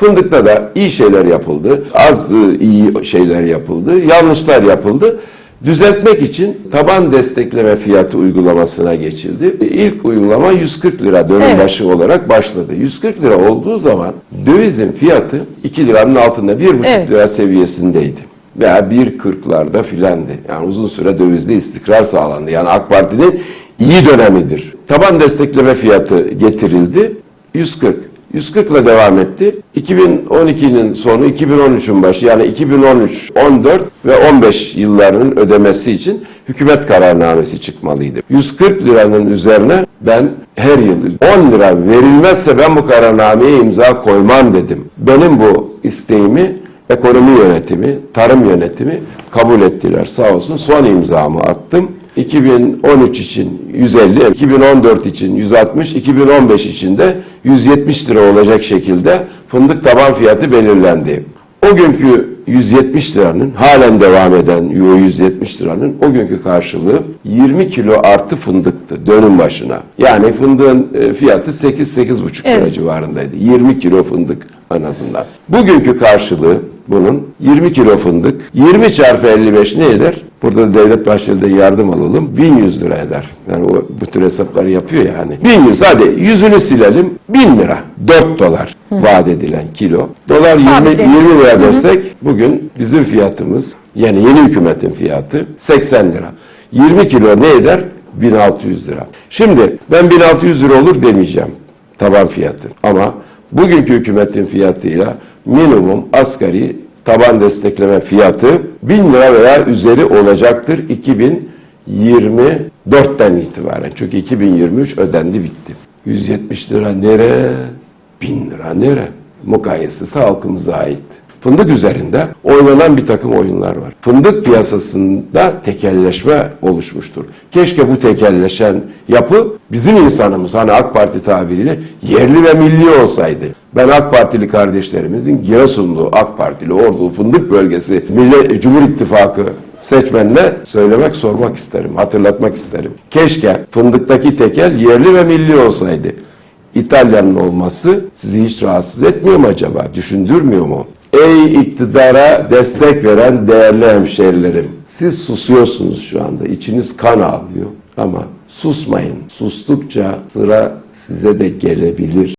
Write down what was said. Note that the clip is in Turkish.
Fındıkta da iyi şeyler yapıldı. Az e, iyi şeyler yapıldı. Yanlışlar yapıldı. Düzeltmek için taban destekleme fiyatı uygulamasına geçildi. İlk uygulama 140 lira dönüm Evet. başı olarak başladı. 140 lira olduğu zaman dövizin fiyatı 2 liranın altında 1,5 Evet. lira seviyesindeydi. Veya 1.40'larda filandı. Yani uzun süre dövizde istikrar sağlandı. Yani AK Parti'nin iyi dönemidir. Taban destekleme fiyatı getirildi. 140. 140 ile devam etti. 2012'nin sonu 2013'ün başı yani 2013, 14 ve 15 yıllarının ödemesi için hükümet kararnamesi çıkmalıydı. 140 liranın üzerine ben her yıl 10 lira verilmezse ben bu kararnameye imza koymam dedim. Benim bu isteğimi ekonomi yönetimi, tarım yönetimi kabul ettiler sağ olsun. Son imzamı attım. 2013 için 150, 2014 için 160, 2015 için de 170 lira olacak şekilde fındık taban fiyatı belirlendi. O günkü 170 liranın halen devam eden Euro 170 liranın o günkü karşılığı 20 kilo artı fındıktı dönüm başına. Yani fındığın e, fiyatı 8-8,5 lira Evet. civarındaydı. 20 kilo fındık en azından. Bugünkü karşılığı bunun 20 kilo fındık 20 çarpı 55 ne eder? Burada da Devlet Bahçeli'den yardım alalım. 1100 lira eder. Yani o bu tür hesapları yapıyor ya hani. 1100 hadi yüzünü silelim. 1000 lira. 4 dolar vaat edilen kilo. Dolar 20, Sabitleyelim. 20 lira dersek bugün bizim fiyatımız yani yeni hükümetin fiyatı 80 lira. 20 kilo ne eder? 1600 lira. Şimdi ben 1600 lira olur demeyeceğim taban fiyatı. Ama bugünkü hükümetin fiyatıyla minimum asgari taban destekleme fiyatı 1000 lira veya üzeri olacaktır 2024'ten itibaren. Çünkü 2023 ödendi bitti. 170 lira nere? 1000 lira nere? Mukayesesi halkımıza ait. Fındık üzerinde oynanan bir takım oyunlar var. Fındık piyasasında tekelleşme oluşmuştur. Keşke bu tekelleşen yapı bizim insanımız hani AK Parti tabiriyle yerli ve milli olsaydı. Ben AK Partili kardeşlerimizin Giresunlu, AK Partili, Ordu, Fındık bölgesi Milli Cumhur İttifakı seçmenine söylemek, sormak isterim, hatırlatmak isterim. Keşke fındıktaki tekel yerli ve milli olsaydı. İtalya'nın olması sizi hiç rahatsız etmiyor mu acaba? Düşündürmüyor mu? Ey iktidara destek veren değerli hemşerilerim. Siz susuyorsunuz şu anda. İçiniz kan ağlıyor. Ama susmayın. Sustukça sıra size de gelebilir.